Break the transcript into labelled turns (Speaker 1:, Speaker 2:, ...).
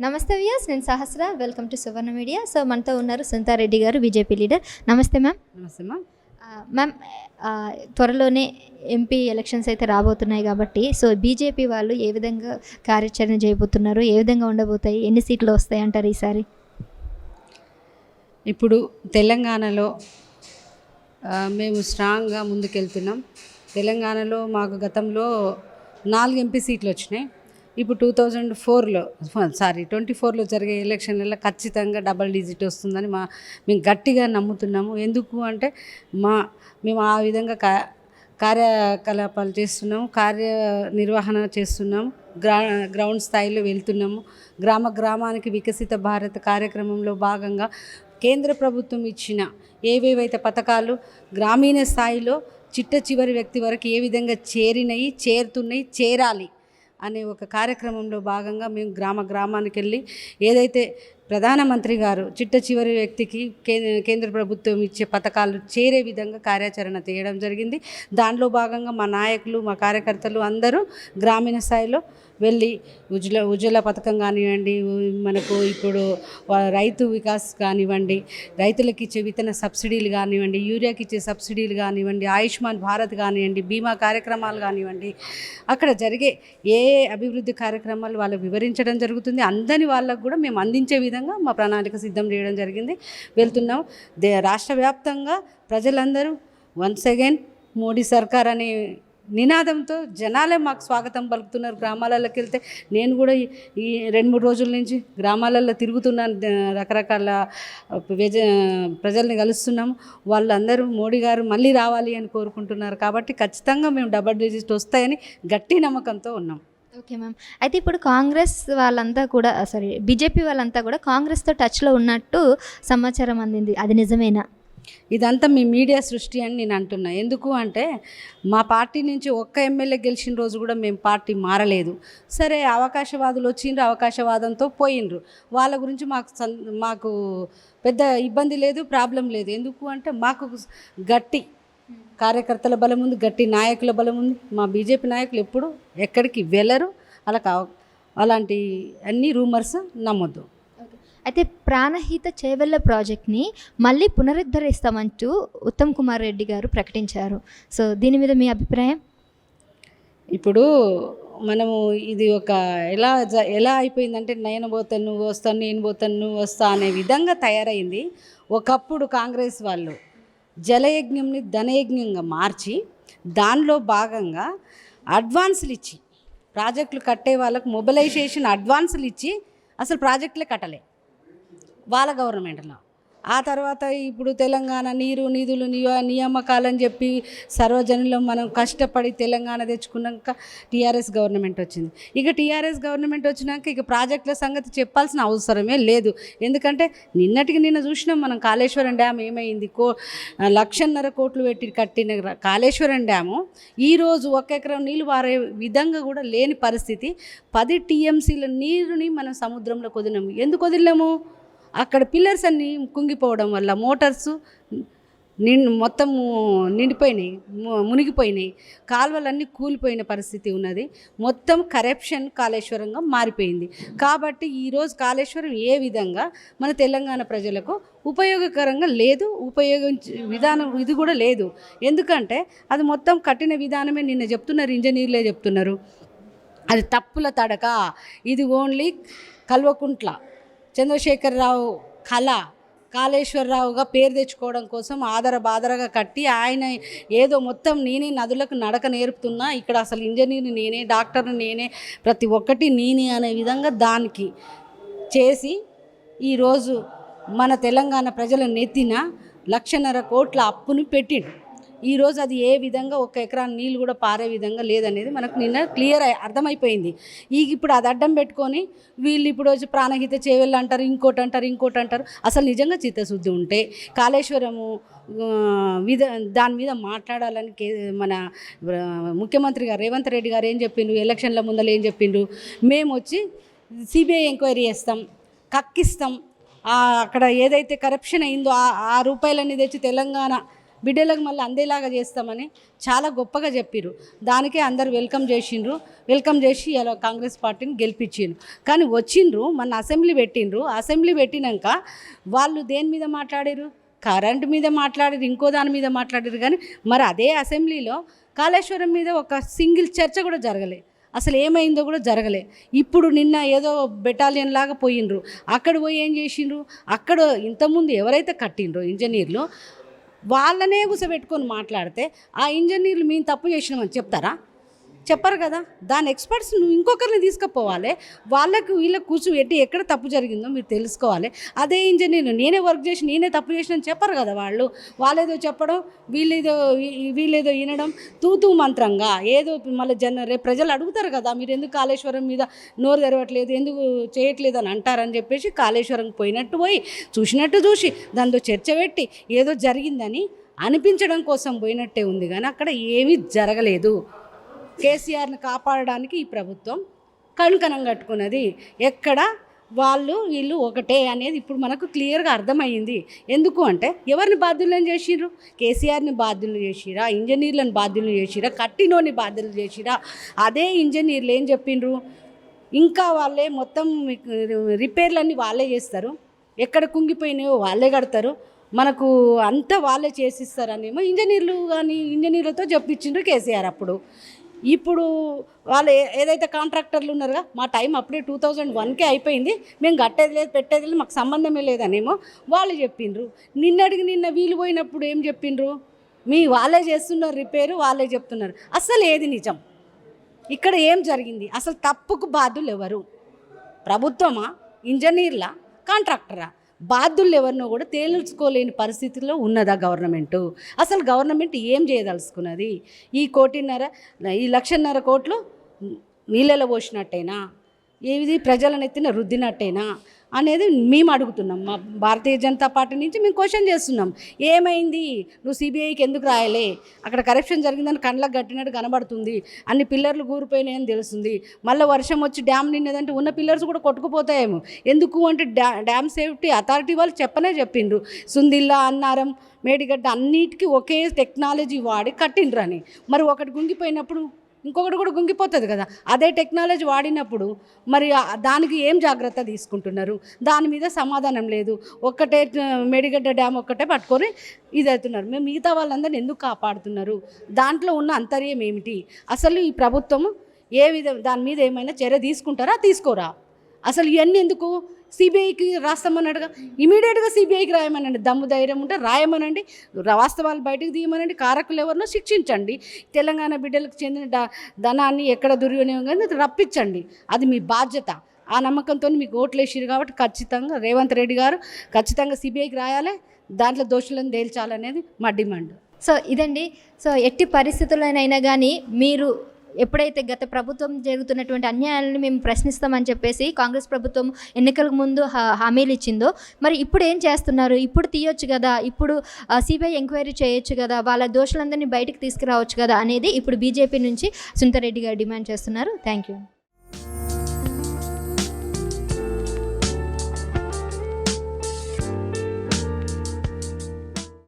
Speaker 1: నమస్తే వ్యూస్ నేను Sahasra. Welcome to Suvarna media so మనతో ఉన్నారు సునీతారెడ్డి గారు బీజేపీ లీడర్. నమస్తే మ్యామ్.
Speaker 2: నమస్తే
Speaker 1: మ్యామ్. ఆ, త్వరలోనే ఎంపీ ఎలక్షన్స్ అయితే రాబోతున్నాయి కాబట్టి సో బీజేపీ వాళ్ళు ఏ విధంగా కార్యాచరణ చేయబోతున్నారు ఏ విధంగా ఉండబోతాయి ఎన్ని సీట్లు వస్తాయి అంటారు ఈసారి?
Speaker 2: ఇప్పుడు తెలంగాణలో మేము స్ట్రాంగ్గా ముందుకెళ్తున్నాం. తెలంగాణలో మాకు గతంలో నాలుగు ఎంపీ సీట్లు వచ్చినాయి. ఇప్పుడు టూ థౌజండ్ ఫోర్లో సారీ ట్వంటీ ఫోర్లో జరిగే ఎలక్షన్లలో ఖచ్చితంగా డబల్ డిజిట్ వస్తుందని మా మేము గట్టిగా నమ్ముతున్నాము. ఎందుకు అంటే మా మేము ఆ విధంగా కా కార్యకలాపాలు చేస్తున్నాము కార్యనిర్వహణ చేస్తున్నాము గ్రా గ్రౌండ్ స్థాయిలో వెళ్తున్నాము. గ్రామ గ్రామానికి వికసిత భారత్ కార్యక్రమంలో భాగంగా కేంద్ర ప్రభుత్వం ఇచ్చిన ఏవేవైతే పథకాలు గ్రామీణ స్థాయిలో చిట్ట చివరి వ్యక్తి వరకు ఏ విధంగా చేరినాయి చేరుతున్నాయి చేరాలి. అనే ఒక కార్యక్రమంలో భాగంగా మేము గ్రామ గ్రామానికి వెళ్ళి ఏదైతే ప్రధానమంత్రి గారు చిట్ట చివరి వ్యక్తికి కే- కేంద్ర ప్రభుత్వం ఇచ్చే పథకాలు చేరే విధంగా కార్యాచరణ చేయడం జరిగింది. దానిలో భాగంగా మా నాయకులు మా కార్యకర్తలు అందరూ గ్రామీణ స్థాయిలో వెళ్ళి ఉజ్వల ఉజ్వల పథకం కానివ్వండి మనకు ఇప్పుడు రైతు వికాస్ కానివ్వండి రైతులకు ఇచ్చే విత్తన సబ్సిడీలు కానివ్వండి యూరియాకి ఇచ్చే సబ్సిడీలు కానివ్వండి ఆయుష్మాన్ భారత్ కానివ్వండి బీమా కార్యక్రమాలు కానివ్వండి అక్కడ జరిగే ఏ అభివృద్ధి కార్యక్రమాలు వాళ్ళకు వివరించడం జరుగుతుంది. అందని వాళ్ళకు కూడా మేము అందించే విధంగా మా ప్రణాళిక సిద్ధం చేయడం జరిగింది. వెళ్తున్నాం. దే రాష్ట్ర వ్యాప్తంగా ప్రజలందరూ వన్స్ అగైన్ మోడీ సర్కార్ అనే నినాదంతో జనాలే మాకు స్వాగతం పలుకుతున్నారు. గ్రామాలలోకి వెళ్తే నేను కూడా ఈ- ఈ రెండు మూడు రోజుల నుంచి గ్రామాలలో తిరుగుతున్నాను. రకరకాల ప్రజ ప్రజల్ని కలుస్తున్నాము. వాళ్ళందరూ మోడీ గారు మళ్ళీ రావాలి అని కోరుకుంటున్నారు. కాబట్టి ఖచ్చితంగా మేము డబల్ డిజిట్ వస్తాయని గట్టి నమ్మకంతో ఉన్నాం.
Speaker 1: Okay ma'am. అయితే ఇప్పుడు కాంగ్రెస్ వాళ్ళంతా కూడా సారీ బీజేపీ వాళ్ళంతా కూడా కాంగ్రెస్తో టచ్లో ఉన్నట్టు సమాచారం అందింది. అది నిజమేనా?
Speaker 2: ఇదంతా మీ మీడియా సృష్టి అని నేను అంటున్నా. ఎందుకు అంటే మా పార్టీ నుంచి ఒక్క ఎమ్మెల్యే గెలిచిన రోజు కూడా మేము పార్టీ మారలేదు. సరే అవకాశవాదులు వచ్చిండ్రు అవకాశవాదంతో పోయిండ్రు. వాళ్ళ గురించి మాకు సం- మాకు పెద్ద ఇబ్బంది లేదు ప్రాబ్లం లేదు. ఎందుకు అంటే మాకు గట్టి కార్యకర్తల బలం ఉంది గట్టి నాయకుల బలం ఉంది. మా బీజేపీ నాయకులు ఎప్పుడు ఎక్కడికి వెళ్ళరు. అలా కా అలాంటి అన్ని రూమర్స్ నమ్మొద్దు.
Speaker 1: అయితే ప్రాణహిత చేవెళ్ళ ప్రాజెక్ట్ని మళ్ళీ పునరుద్ధరిస్తామంటూ ఉత్తమ్ కుమార్ రెడ్డి గారు ప్రకటించారు. సో దీని మీద మీ అభిప్రాయం?
Speaker 2: ఇప్పుడు మనము ఇది ఒక ఎలా ఎలా అయిపోయిందంటే నేను పోతాను నువ్వు వస్తాను నేను పోతాను నువ్వు వస్తా అనే విధంగా తయారైంది. ఒకప్పుడు కాంగ్రెస్ వాళ్ళు జలయజ్ఞంని ధనయజ్ఞంగా మార్చి దానిలో భాగంగా అడ్వాన్సులు ఇచ్చి ప్రాజెక్టులు కట్టే వాళ్ళకు మొబిలైజేషన్ అడ్వాన్సులు ఇచ్చి అసలు ప్రాజెక్టులే కట్టలే. వాళ్ళ గవర్నమెంట్లో. ఆ తర్వాత ఇప్పుడు తెలంగాణ నీరు నిధులు నియ నియామకాలని చెప్పి సర్వజనులు మనం కష్టపడి తెలంగాణ తెచ్చుకున్నాక టీఆర్ఎస్ గవర్నమెంట్ వచ్చింది. ఇక టీఆర్ఎస్ గవర్నమెంట్ వచ్చినాక ఇక ప్రాజెక్టుల సంగతి చెప్పాల్సిన అవసరమే లేదు. ఎందుకంటే నిన్నటికి నిన్న చూసినాం మనం కాళేశ్వరం డ్యామ్ ఏమైంది? కో లక్షన్నర కోట్లు పెట్టి కట్టిన కాళేశ్వరం డ్యాము. ఈరోజు ఒక ఎకరం నీళ్ళు వారే విధంగా కూడా లేని పరిస్థితి. పది టీఎంసీల నీరుని మనం సముద్రంలో వదిలినాము ఎందుకు వదిలాము అక్కడ పిల్లర్స్ అన్నీ కుంగిపోవడం వల్ల మోటార్స్ నిండు మొత్తం నిండిపోయినాయి మునిగిపోయినాయి. కాలువలన్నీ కూలిపోయిన పరిస్థితి ఉన్నది. మొత్తం కరప్షన్ కాళేశ్వరంగా మారిపోయింది. కాబట్టి ఈరోజు కాళేశ్వరం ఏ విధంగా మన తెలంగాణ ప్రజలకు ఉపయోగకరంగా లేదు ఉపయోగించే విధానం ఇది కూడా లేదు. ఎందుకంటే అది మొత్తం కట్టిన విధానమే నిన్న చెప్తున్నారు ఇంజనీర్లే చెప్తున్నారు. అది తప్పుల తడక. ఇది ఓన్లీ కల్వకుంట్ల. చంద్రశేఖరరావు కళ కాళేశ్వరరావుగా పేరు తెచ్చుకోవడం కోసం ఆదర బాదరగా కట్టి ఆయన ఏదో మొత్తం నేనే నదులకు నడక నేర్పుతున్నా. ఇక్కడ అసలు ఇంజనీర్ని నేనే డాక్టర్ని నేనే ప్రతి ఒక్కటి నేనే అనే విధంగా దానికి చేసి ఈరోజు మన తెలంగాణ ప్రజల నెత్తిన లక్షన్నర కోట్ల అప్పుని పెట్టిండు. ఈరోజు అది ఏ విధంగా ఒక ఎకరాన్ని నీళ్ళు కూడా పారే విధంగా లేదనేది మనకు నిన్న క్లియర్ అర్థమైపోయింది. ఈ ఇప్పుడు అది అడ్డం పెట్టుకొని వీళ్ళు ఇప్పుడు వచ్చి ప్రాణహిత చేవెళ్ళు అంటారు ఇంకోటి అంటారు ఇంకోటి అంటారు. అసలు నిజంగా చిత్తశుద్ధి ఉంటే కాళేశ్వరము విధ దాని మీద మాట్లాడాలని కే మన ముఖ్యమంత్రి గారు రేవంత్ రెడ్డి గారు ఏం చెప్పిండు ఎలక్షన్ల ముందర ఏం చెప్పిండు మేము వచ్చి సిబిఐ ఎంక్వైరీ చేస్తాం కక్కిస్తాం. అక్కడ ఏదైతే కరప్షన్ అయిందో ఆ ఆ రూపాయలన్నీ తెచ్చి తెలంగాణ బిడ్డలకు మళ్ళీ అందేలాగా చేస్తామని చాలా గొప్పగా చెప్పిర్రు. దానికే అందరు వెల్కమ్ చేసిండ్రు. వెల్కమ్ చేసి ఇలా కాంగ్రెస్ పార్టీని గెలిపించిండ్రు. కానీ వచ్చిండ్రు మన అసెంబ్లీ పెట్టిండ్రు. అసెంబ్లీ పెట్టినాక వాళ్ళు దేని మీద మాట్లాడారు కరెంట్ మీద మాట్లాడారు ఇంకో దాని మీద మాట్లాడారు కానీ మరి అదే అసెంబ్లీలో కాళేశ్వరం మీద ఒక సింగిల్ చర్చ కూడా జరగలే. అసలు ఏమైందో కూడా జరగలే. ఇప్పుడు నిన్న ఏదో బెటాలియన్ లాగా పోయిండ్రు. అక్కడ పోయి ఏం చేసిండ్రు? అక్కడ ఇంతకుముందు ఎవరైతే కట్టిండ్రో ఇంజనీర్లు వాళ్ళనే కూసబెట్టుకొని మాట్లాడితే ఆ ఇంజనీర్లు మేము తప్పు చేసినామని చెప్తారా? చెప్పరు కదా. దాని ఎక్స్పర్ట్స్ నువ్వు ఇంకొకరిని తీసుకుపోవాలి. వాళ్ళకు వీళ్ళకి కూర్చోబెట్టి ఎక్కడ తప్పు జరిగిందో మీరు తెలుసుకోవాలి. అదే ఇంజనీర్ నేనే వర్క్ చేసి నేనే తప్పు చేసిన చెప్పరు కదా వాళ్ళు. వాళ్ళేదో చెప్పడం వీళ్ళేదో వీళ్ళేదో వినడం తూతూ మంత్రంగా. ఏదో మళ్ళీ జన రేపు ప్రజలు అడుగుతారు కదా మీరు ఎందుకు కాళేశ్వరం మీద నోరు తెరవట్లేదు ఎందుకు చేయట్లేదు అని అంటారని చెప్పేసి కాళేశ్వరం పోయినట్టు పోయి చూసినట్టు చూసి దాంతో చర్చ పెట్టి ఏదో జరిగిందని అనిపించడం కోసం పోయినట్టే ఉంది. కానీ అక్కడ ఏమీ జరగలేదు. కేసీఆర్ని కాపాడడానికి ఈ ప్రభుత్వం కంకణం కట్టుకున్నది. ఎక్కడ? వాళ్ళు వీళ్ళు ఒకటే అనేది ఇప్పుడు మనకు క్లియర్గా అర్థమైంది ఎందుకు అంటే ఎవరిని బాధ్యులను చేసిర్రు? కేసీఆర్ని బాధ్యులు చేసిరా ఇంజనీర్లను బాధ్యులు చేసిరా కట్టినోని బాధ్యులు చేసిరా అదే ఇంజనీర్లు ఏం చెప్పిండ్రు ఇంకా వాళ్ళే మొత్తం రిపేర్లన్నీ వాళ్ళే చేస్తారు. ఎక్కడ కుంగిపోయినాయో వాళ్ళే కడతారు. మనకు అంతా వాళ్ళే చేసిస్తారనేమో ఇంజనీర్లు కానీ ఇంజనీర్లతో చెప్పించిండ్రు కేసీఆర్ అప్పుడు. ఇప్పుడు వాళ్ళు ఏదైతే కాంట్రాక్టర్లు ఉన్నారుగా మా టైం అప్పుడే టూ థౌజండ్ వన్కే అయిపోయింది. మేము కట్టేది లేదు పెట్టేది లేదు మాకు సంబంధమే లేదనేమో వాళ్ళు చెప్పిండ్రు నిన్నడిగి నిన్న వీలు పోయినప్పుడు ఏం చెప్పిండ్రు మీ వాళ్ళే చేస్తున్నారు రిపేరు వాళ్ళే చెప్తున్నారు. అసలు ఏది నిజం? ఇక్కడ ఏం జరిగింది? అసలు తప్పుకు బాధ్యులు ఎవరు ప్రభుత్వమా? ఇంజనీర్లా? కాంట్రాక్టరా? బాధ్యులు ఎవరినో కూడా తేల్చుకోలేని పరిస్థితిలో ఉన్నదా గవర్నమెంట్? అసలు గవర్నమెంట్ ఏం చేయదలుచుకున్నది? ఈ కోటిన్నర ఈ లక్షన్నర కోట్లు నీళ్ళలో పోసినట్టేనా? ఏది ప్రజలను ఎత్తిన రుద్దినట్టేనా అనేది మేము అడుగుతున్నాం. మా భారతీయ జనతా పార్టీ నుంచి మేము క్వశ్చన్ చేస్తున్నాం. ఏమైంది? నువ్వు సిబిఐకి ఎందుకు రాయలే? అక్కడ కరప్షన్ జరిగిందని కళ్ళకు కట్టినట్టు కనబడుతుంది. అన్ని పిల్లర్లు కూరిపోయినాయని తెలుస్తుంది. మళ్ళీ వర్షం వచ్చి డ్యామ్ నిన్నదంటే ఉన్న పిల్లర్స్ కూడా కొట్టుకుపోతాయేమో. ఎందుకు అంటే డ్యా డ్యామ్ సేఫ్టీ అథారిటీ వాళ్ళు చెప్పనే చెప్పిండ్రు. సుందిల్లా అన్నారం మేడిగడ్డ అన్నిటికీ ఒకే టెక్నాలజీ వాడి కట్టిండ్రు అని మరి ఒకటి గుంగిపోయినప్పుడు ఇంకొకటి కూడా గుంగిపోతుంది కదా. అదే టెక్నాలజీ వాడినప్పుడు మరి దానికి ఏం జాగ్రత్త తీసుకుంటున్నారు? దాని మీద సమాధానం లేదు. ఒక్కటే మెడిగడ్డ డ్యామ్ ఒక్కటే పట్టుకొని ఇది అవుతున్నారు మేము మిగతా వాళ్ళందరిని ఎందుకు కాపాడుతున్నారు? దాంట్లో ఉన్న అంతర్యం ఏమిటి? అసలు ఈ ప్రభుత్వం ఏ విధ దాని మీద ఏమైనా చర్య తీసుకుంటారా? తీసుకోరా? అసలు ఇవన్నీ ఎందుకు సిబిఐకి రాస్తామన్నాడుగా. ఇమీడియట్గా సిబిఐకి రాయమనండి. దమ్ము ధైర్యం ఉంటే రాయమనండి. వాస్తవాలు బయటకు తీయమనండి కారకులు ఎవరినో శిక్షించండి. తెలంగాణ బిడ్డలకు చెందిన ధనాన్ని ఎక్కడ దుర్వినియోగం రప్పించండి. అది మీ బాధ్యత. ఆ నమ్మకంతో మీకు ఓట్లు వేసిరు కాబట్టి ఖచ్చితంగా రేవంత్ రెడ్డి గారు ఖచ్చితంగా సిబిఐకి రాయాలి. దాంట్లో దోషులను తేల్చాలనేది మా డిమాండ్.
Speaker 1: సో ఇదండి. సో ఎట్టి పరిస్థితులనైనా కానీ మీరు ఎప్పుడైతే గత ప్రభుత్వం జరుగుతున్నటువంటి అన్యాయాలను మేము ప్రశ్నిస్తామని చెప్పేసి కాంగ్రెస్ ప్రభుత్వం ఎన్నికలకు ముందు హా- హామీలు ఇచ్చిందో మరి ఇప్పుడు ఏం చేస్తున్నారు? ఇప్పుడు తీయొచ్చు కదా? ఇప్పుడు సిబిఐ ఎంక్వైరీ చేయొచ్చు కదా? వాళ్ళ దోషులందరినీ బయటకు తీసుకురావచ్చు కదా? అనేది ఇప్పుడు బీజేపీ నుంచి సునీతారెడ్డి గారు డిమాండ్ చేస్తున్నారు. Thank you